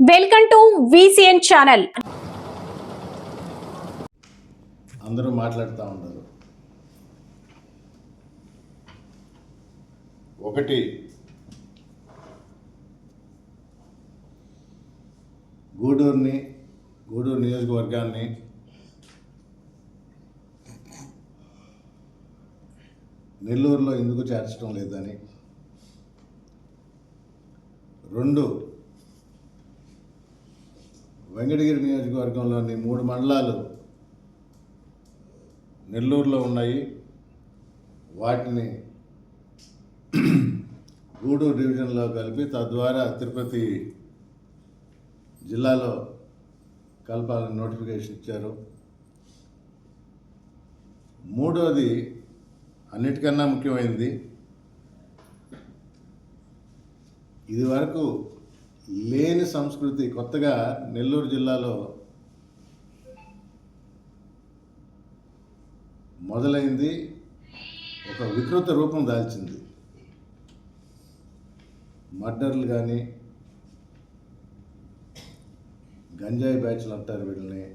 Welcome to VCN channel. అందరూ మాట్లాడుతూ ఉంటారు ఒకటి గూడూరుని గూడూరు నియోజకవర్గాన్ని నెల్లూరులో ఎందుకు చేర్చడం లేదని. రెండు వెంకటగిరి నియోజకవర్గంలోని మూడు మండలాలు నెల్లూరులో ఉన్నాయి. వాటిని గూడూరు డివిజన్లో కలిపి తద్వారా తిరుపతి జిల్లాలో కలపాలని నోటిఫికేషన్ ఇచ్చారు. మూడవది అన్నిటికన్నా ముఖ్యమైనది ఇది వరకు లేని సంస్కృతి కొత్తగా నెల్లూరు జిల్లాలో మొదలైంది. ఒక వికృత రూపం దాల్చింది. మర్డర్లు కానీ గంజాయి బ్యాచ్లు అంటారు వీళ్ళని.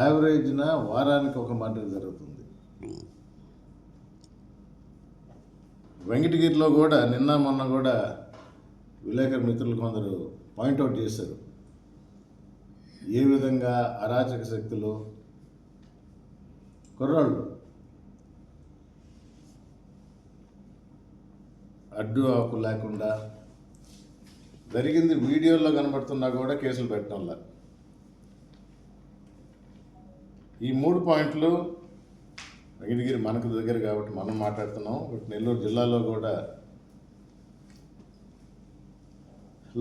యావరేజ్న వారానికి ఒక మర్డర్ జరుగుతుంది. వెంకటగిరిలో కూడా నిన్న మొన్న కూడా విలేకరు మిత్రులు కొందరు పాయింట్అవుట్ చేశారు. ఏ విధంగా అరాచక శక్తులు కుర్రాళ్ళు అడ్డు ఆకు లేకుండా జరిగింది వీడియోలో కనబడుతున్నా కూడా కేసులు పెట్టడంలా. ఈ మూడు పాయింట్లు వెంకటగిరి మనకు దగ్గర కాబట్టి మనం మాట్లాడుతున్నాం. బట్ నెల్లూరు జిల్లాలో కూడా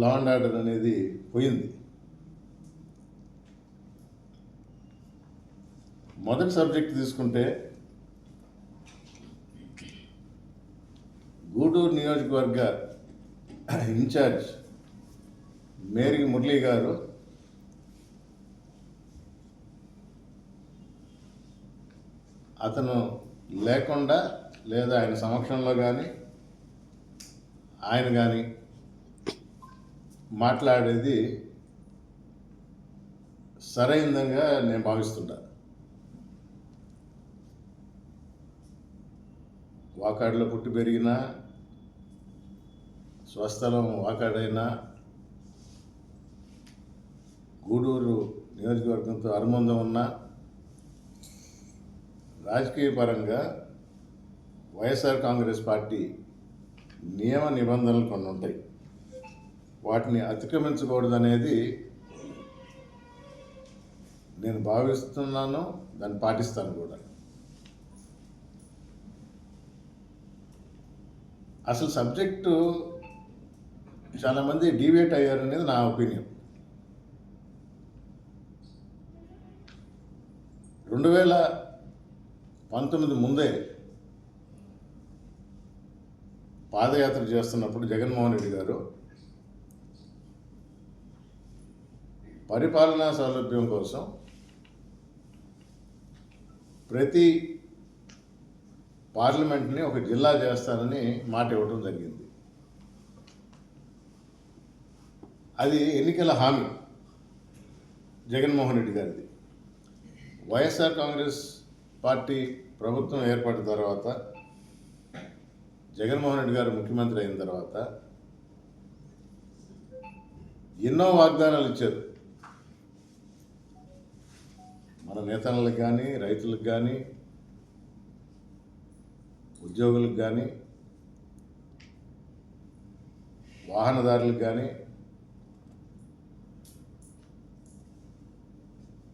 లా అండ్ ఆర్డర్ అనేది పోయింది. మొదటి సబ్జెక్ట్ తీసుకుంటే గూడూరు నియోజకవర్గ ఇన్ఛార్జ్ మేరీ మురళీ గారు అతను లేకుండా లేదా ఆయన సమక్షంలో కానీ ఆయన కానీ మాట్లాడేది సరైనదిగా నేను భావిస్తుంటా. వాకాడులో పుట్టి పెరిగిన స్వస్థలం వాకాడైనా గూడూరు నియోజకవర్గంతో అనుబంధం ఉన్న రాజకీయ పరంగా వైఎస్ఆర్ కాంగ్రెస్ పార్టీ నియమ నిబంధనలు కొన్ని ఉంటాయి వాటిని అతిక్రమించకూడదనేది నేను భావిస్తున్నాను దాన్ని పాటిస్తాను కూడా. అసలు సబ్జెక్టు చాలామంది డివేట్ అయ్యారనేది నా ఒపీనియన్. రెండు వేల పంతొమ్మిది ముందే పాదయాత్ర చేస్తున్నప్పుడు జగన్మోహన్ రెడ్డి గారు పరిపాలనా సౌలభ్యం కోసం ప్రతి పార్లమెంట్ని ఒక జిల్లా చేస్తానని మాట ఇవ్వడం జరిగింది. అది ఎన్నికల హామీ జగన్మోహన్ రెడ్డి గారిది. వైఎస్ఆర్ కాంగ్రెస్ పార్టీ ప్రభుత్వం ఏర్పడిన తర్వాత జగన్మోహన్ రెడ్డి గారు ముఖ్యమంత్రి అయిన తర్వాత ఎన్నో వాగ్దానాలు ఇచ్చారు. మన నేతలకు కానీ రైతులకు కానీ ఉద్యోగులకు కానీ వాహనదారులకు కానీ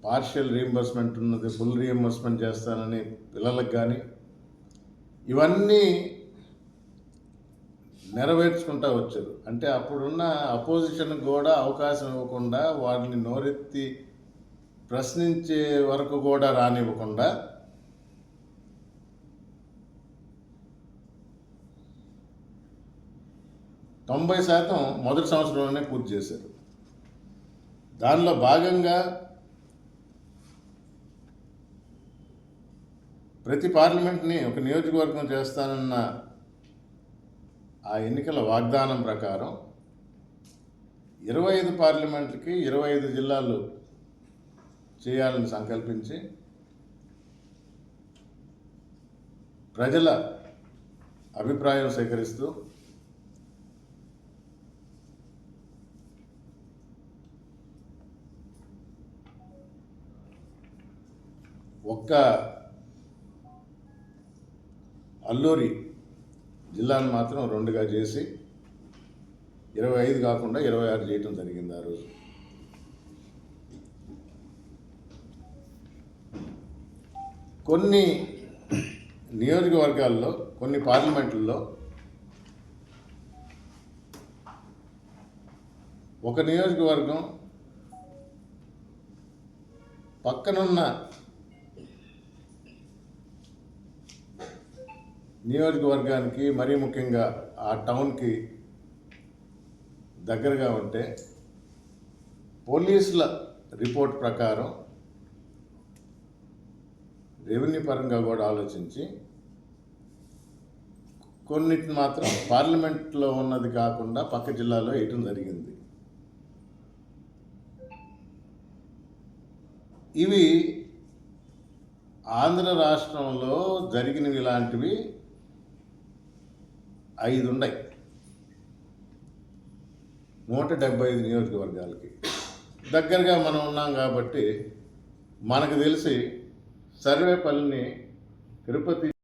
పార్షియల్ రీఎంబర్స్మెంట్ ఉన్నది ఫుల్ రీఎంబర్స్మెంట్ చేస్తానని పిల్లలకు కానీ ఇవన్నీ నెరవేర్చుకుంటా వచ్చారు అంటే అప్పుడున్న అపోజిషన్కి కూడా అవకాశం ఇవ్వకుండా వారిని నోరెత్తి ప్రశ్నించే వరకు కూడా రానివ్వకుండా తొంభై శాతం మొదటి సంవత్సరంలోనే పూర్తి చేశారు. దానిలో భాగంగా ప్రతి పార్లమెంట్ని ఒక నియోజకవర్గం చేస్తానన్న ఆ ఎన్నికల వాగ్దానం ప్రకారం ఇరవై ఐదు పార్లమెంట్లకి ఇరవై ఐదు జిల్లాలు చేయాలని సంకల్పించి ప్రజల అభిప్రాయం సేకరిస్తూ ఒక్క అల్లూరి జిల్లాను మాత్రం రెండుగా చేసి ఇరవై ఐదు కాకుండా ఇరవై ఆరు చేయటం జరిగింది ఆ రోజు. కొన్ని నియోజకవర్గాల్లో కొన్ని పార్లమెంట్లలో ఒక నియోజకవర్గం పక్కనున్న నియోజకవర్గానికి మరీ ముఖ్యంగా ఆ టౌన్కి దగ్గరగా ఉంటే పోలీసుల రిపోర్ట్ ప్రకారం రెవెన్యూ పరంగా కూడా ఆలోచించి కొన్నిటిని మాత్రం పార్లమెంట్లో ఉన్నది కాకుండా పక్క జిల్లాలో వేయటం జరిగింది. ఇవి ఆంధ్ర రాష్ట్రంలో జరిగినవి ఇలాంటివి ఐదు ఉన్నాయి నూట డెబ్బై ఐదు నియోజకవర్గాలకి. దగ్గరగా మనం ఉన్నాం కాబట్టి మనకు తెలిసి సర్వేపల్లిని తిరుపతి